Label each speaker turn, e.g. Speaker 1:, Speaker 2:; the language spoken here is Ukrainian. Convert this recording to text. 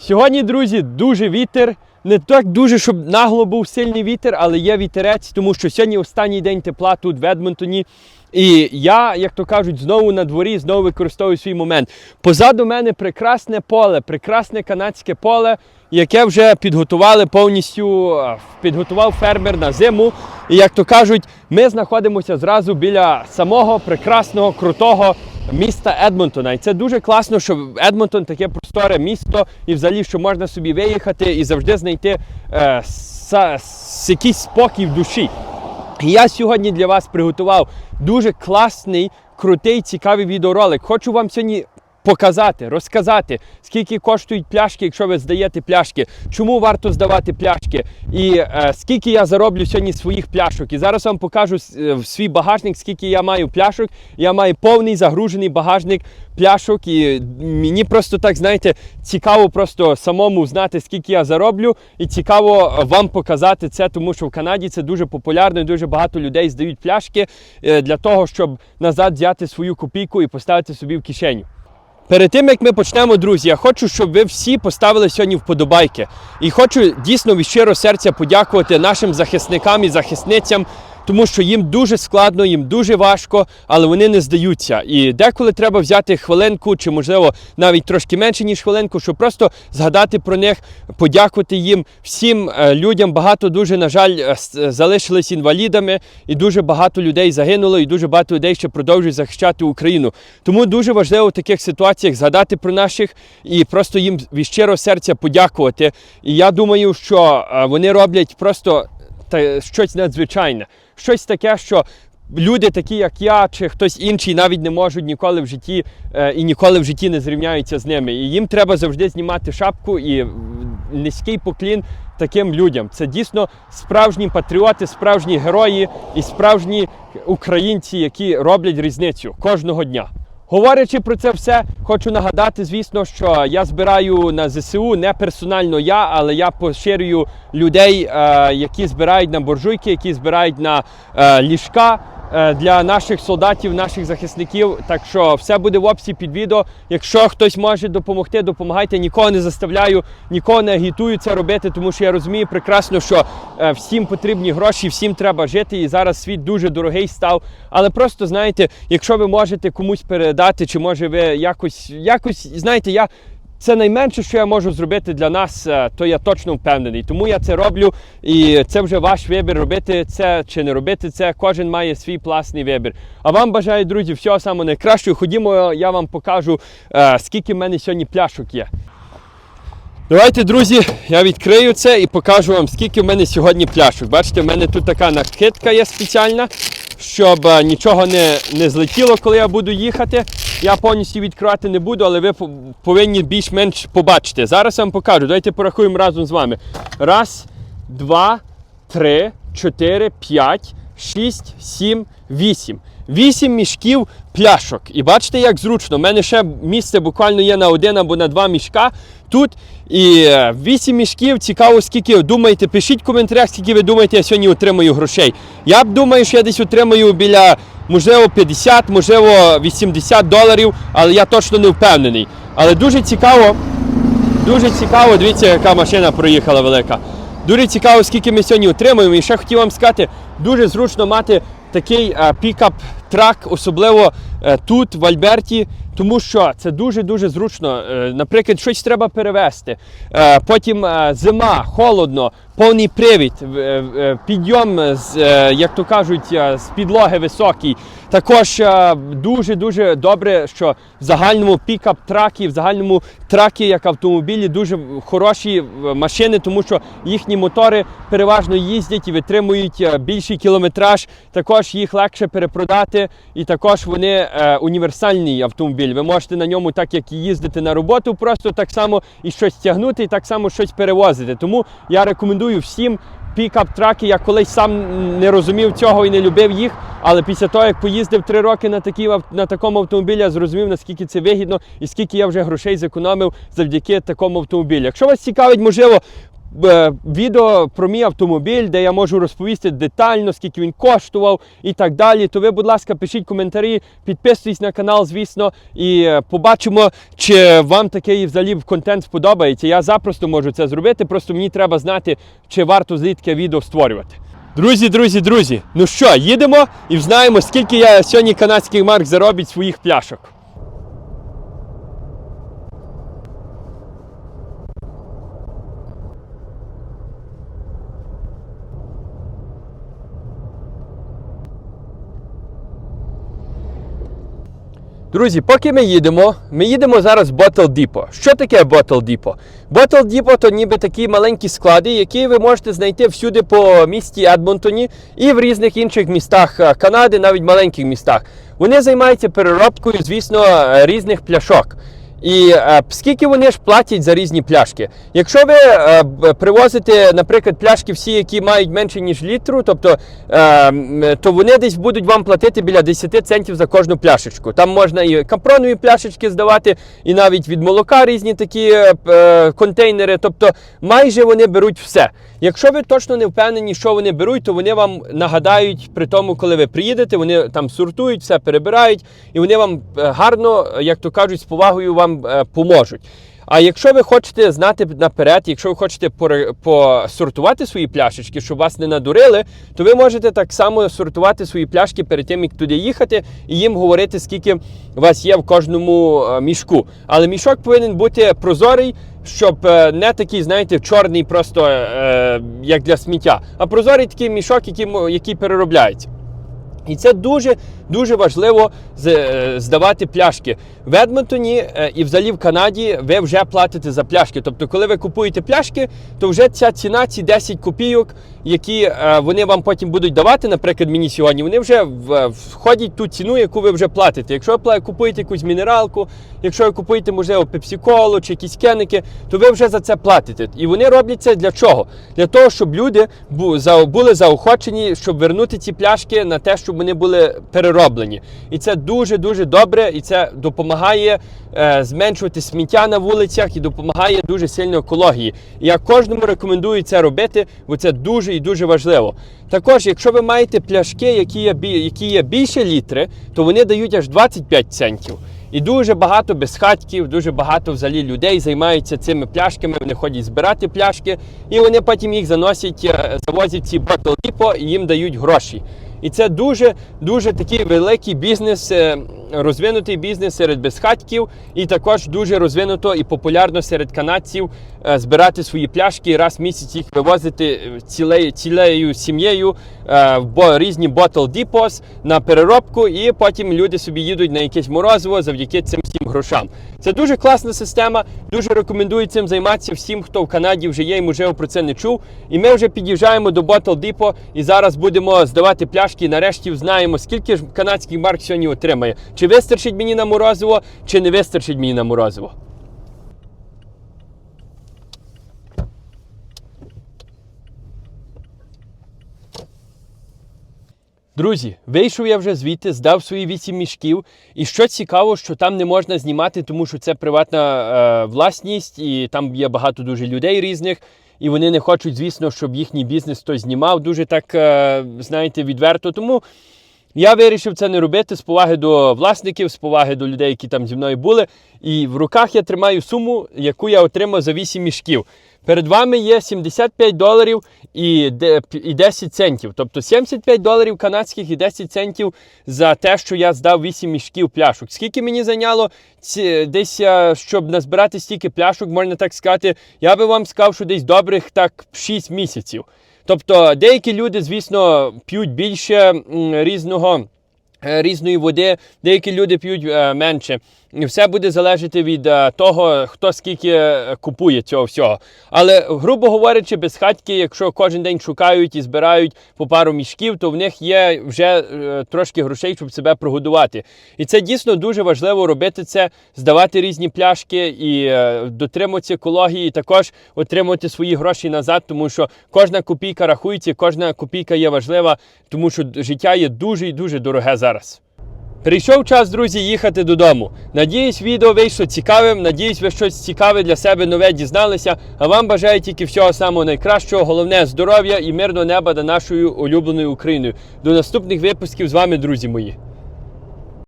Speaker 1: Сьогодні, друзі, дуже вітер. Не так дуже, щоб нагло був сильний вітер, але є вітерець, тому що сьогодні останній день тепла тут в Едмонтоні. І я, як то кажуть, знову на дворі, знову використовую свій момент. Позаду мене прекрасне поле, прекрасне канадське поле, яке вже підготували повністю, е, підготував фермер на зиму. І як то кажуть, ми знаходимося зразу біля самого прекрасного, крутого міста Едмонтона. І це дуже класно, що Едмонтон таке просторе місто, і взагалі, що можна собі виїхати і завжди знайти е, са- якийсь спокій в душі. І Я сьогодні для вас приготував дуже класний, крутий, цікавий відеоролик. Хочу вам сьогодні показати, розказати, скільки коштують пляшки, якщо ви здаєте пляшки, чому варто здавати пляшки, і е, скільки я зароблю сьогодні своїх пляшок. І зараз вам покажу е, в свій багажник, скільки я маю пляшок. Я маю повний загружений багажник пляшок. І мені просто так, знаєте, цікаво просто самому знати, скільки я зароблю, і цікаво вам показати це, тому що в Канаді це дуже популярно і дуже багато людей здають пляшки е, для того, щоб назад взяти свою копійку і поставити собі в кишеню. Перед тим як ми почнемо, друзі, я хочу, щоб ви всі поставили сьогодні вподобайки. І хочу дійсно від щиро серця подякувати нашим захисникам і захисницям, тому що їм дуже складно, їм дуже важко, але вони не здаються. І деколи треба взяти хвилинку, чи можливо навіть трошки менше ніж хвилинку, щоб просто згадати про них, подякувати їм всім е, людям. Багато дуже на жаль е, залишились інвалідами, і дуже багато людей загинуло, і дуже багато людей ще продовжують захищати Україну. Тому дуже важливо в таких ситуаціях згадати про наших і просто їм від щирого серця подякувати. І я думаю, що е, вони роблять просто та щось надзвичайне, щось таке, що. Люди, такі як я, чи хтось інший, навіть не можуть ніколи в житті е, і ніколи в житті не зрівняються з ними. І їм треба завжди знімати шапку і низький поклін таким людям. Це дійсно справжні патріоти, справжні герої і справжні українці, які роблять різницю кожного дня. Говорячи про це все, хочу нагадати, звісно, що я збираю на ЗСУ не персонально я, але я поширюю людей, е, які збирають на буржуйки, які збирають на е, ліжка е, для наших солдатів, наших захисників. Так що все буде в описі під відео. Якщо хтось може допомогти, допомагайте. Нікого не заставляю, нікого не агітую це робити, тому що я розумію прекрасно, що всім потрібні гроші, всім треба жити. І зараз світ дуже дорогий став. Але просто знаєте, якщо ви можете комусь передати, чи може ви якось, якось знаєте, я. Це найменше, що я можу зробити для нас, е, то я точно впевнений. Тому я це роблю, і це вже ваш вибір робити це чи не робити це. Кожен має свій власний вибір. А вам бажаю, друзі, всього самого найкращого. Ходімо, я вам покажу, е, скільки в мене сьогодні пляшок є. Давайте, друзі, я відкрию це і покажу вам, скільки в мене сьогодні пляшок. Бачите, в мене тут така накидка є спеціальна, щоб е, нічого не, не злетіло, коли я буду їхати. Я повністю відкривати не буду, але ви повинні більш-менш побачити. Зараз я вам покажу. Давайте порахуємо разом з вами. Раз, два, три, чотири, п'ять, шість, сім, вісім. Вісім мішків пляшок. І бачите, як зручно. У мене ще місце буквально є на один або на два мішка тут. І е, вісім мішків. Цікаво, скільки думаєте. Пишіть в коментарях, скільки ви думаєте, я сьогодні отримаю грошей. Я б думаю, що я десь отримаю біля, можливо, 50, можливо, 80 доларів, але я точно не впевнений. Але дуже цікаво, дуже цікаво, дивіться, яка машина проїхала велика. Дуже цікаво, скільки ми сьогодні отримуємо. І ще хотів вам сказати, дуже зручно мати такий е, пікап-трак, особливо е, тут, в Альберті, тому що це дуже-дуже зручно. Е, наприклад, щось треба перевезти. Е, потім зима, холодно, повний привід, е, е, підйом, з, е, як то кажуть, з підлоги високий. Також дуже-дуже добре, що в загальному пікап-тракі, в загальному тракі, як автомобілі, дуже хороші машини, тому що їхні мотори переважно їздять і витримують більший кілометраж. Також їх легше перепродати, і також вони універсальний автомобіль. Ви можете на ньому, так як і їздити на роботу, просто так само і щось тягнути, і так само щось перевозити. Тому я рекомендую всім пікап-траки. Я колись сам не розумів цього і не любив їх. Але після того, як поїздив три роки на, такі, на такому автомобілі, я зрозумів, наскільки це вигідно і скільки я вже грошей зекономив завдяки такому автомобілю. Якщо вас цікавить, можливо, відео про мій автомобіль, де я можу розповісти детально, скільки він коштував і так далі. То ви, будь ласка, пишіть коментарі, підписуйтесь на канал, звісно, і е, побачимо, чи вам такий взагалі контент сподобається. Я запросто можу це зробити. Просто мені треба знати, чи варто взагалі таке відео створювати. Друзі, друзі, друзі, ну що, їдемо і взнаємо, скільки я сьогодні канадський марк заробить своїх пляшок. Друзі, поки ми їдемо, ми їдемо зараз в Bottle Depot. Що таке Bottle Depot? Bottle Depot то ніби такі маленькі склади, які ви можете знайти всюди по місті Едмонтоні і в різних інших містах е, Канади, навіть маленьких містах. Вони займаються переробкою, звісно, е, різних пляшок. І е, скільки вони ж платять за різні пляшки? Якщо ви е, привозите, наприклад, пляшки всі, які мають менше ніж літру, тобто е, то вони десь будуть вам платити біля 10 центів за кожну пляшечку. Там можна і капронові пляшечки здавати, і навіть від молока різні такі е, е, контейнери. Тобто майже вони беруть все. Якщо ви точно не впевнені, що вони беруть, то вони вам нагадають при тому, коли ви приїдете, вони там сортують, все перебирають, і вони вам е, гарно, е, як то кажуть, з повагою вам е, поможуть. А якщо ви хочете знати наперед, якщо ви хочете посортувати свої пляшечки, щоб вас не надурили, то ви можете так само сортувати свої пляшки перед тим, як туди їхати, і їм говорити, скільки вас є в кожному е, мішку. Але мішок повинен бути прозорий, щоб е, не такий, знаєте, чорний, просто е, як для сміття, а прозорий такий мішок, який, який переробляється. І це дуже дуже важливо е, здавати пляшки. В Едмонтоні е, і взагалі в Канаді ви вже платите за пляшки. Тобто, коли ви купуєте пляшки, то вже ця ціна, ці 10 копійок, які е, вони вам потім будуть давати, наприклад, мені сьогодні, вони вже входять ту ціну, яку ви вже платите. Якщо ви купуєте якусь мінералку, якщо ви купуєте, можливо, пепсі-колу чи якісь кеники, то ви вже за це платите. І вони роблять це для чого? Для того, щоб люди були заохочені, щоб вернути ці пляшки на те, щоб вони були перероблені. І це дуже дуже добре, і це допомагає е, зменшувати сміття на вулицях і допомагає дуже сильно екології. І я кожному рекомендую це робити, бо це дуже і дуже важливо. Також, якщо ви маєте пляшки, які є, які є більше літри, то вони дають аж 25 центів. І дуже багато безхатьків, дуже багато взагалі людей займаються цими пляшками. Вони ходять збирати пляшки, і вони потім їх заносять, е, завозять ці Depot і їм дають гроші. І це дуже дуже такий великий бізнес, е, розвинутий бізнес серед безхатьків, і також дуже розвинуто і популярно серед канадців е, збирати свої пляшки раз в місяць їх вивозити е, цілею, цілею сім'єю е, в різні bottle depots на переробку, і потім люди собі їдуть на якесь морозиво завдяки цим всім грошам. Це дуже класна система. Дуже рекомендую цим займатися всім, хто в Канаді вже є і можливо про це не чув. І ми вже під'їжджаємо до Bottle Depot і зараз будемо здавати пляшки. Нарешті знаємо, скільки ж канадський марк сьогодні отримає. Чи вистачить мені на морозиво, чи не вистачить мені на морозиво. Друзі, вийшов я вже звідти, здав свої вісім мішків. І що цікаво, що там не можна знімати, тому що це приватна е, власність, і там є багато дуже людей різних. І вони не хочуть, звісно, щоб їхній бізнес хтось знімав дуже так, е, знаєте, відверто. Тому я вирішив це не робити з поваги до власників, з поваги до людей, які там зі мною були. І в руках я тримаю суму, яку я отримав за 8 мішків. Перед вами є 75 доларів і 10 центів. Тобто 75 доларів канадських і 10 центів за те, що я здав 8 мішків пляшок. Скільки мені зайняло десь, е, щоб назбирати стільки пляшок, можна так сказати, я би вам сказав, що десь добрих так 6 місяців. Тобто деякі люди, звісно, п'ють більше різного. Е, Різної води, деякі люди п'ють е, менше. І Все буде залежати від е, того, хто скільки купує цього всього. Але, грубо говорячи, безхатьки, якщо кожен день шукають і збирають по пару мішків, то в них є вже трошки грошей, щоб себе прогодувати. І це дійсно дуже важливо робити це, здавати різні пляшки і дотримуватися екології, і також отримувати свої гроші назад, тому що кожна копійка рахується, кожна копійка є важлива, тому що життя є дуже і дуже дороге зараз. Прийшов час, друзі, їхати додому. Надіюсь, відео вийшло цікавим. Надіюсь, ви щось цікаве для себе нове дізналися. А вам бажаю тільки всього самого найкращого. Головне здоров'я і мирного неба до нашою улюбленою Україною. До наступних випусків з вами, друзі мої.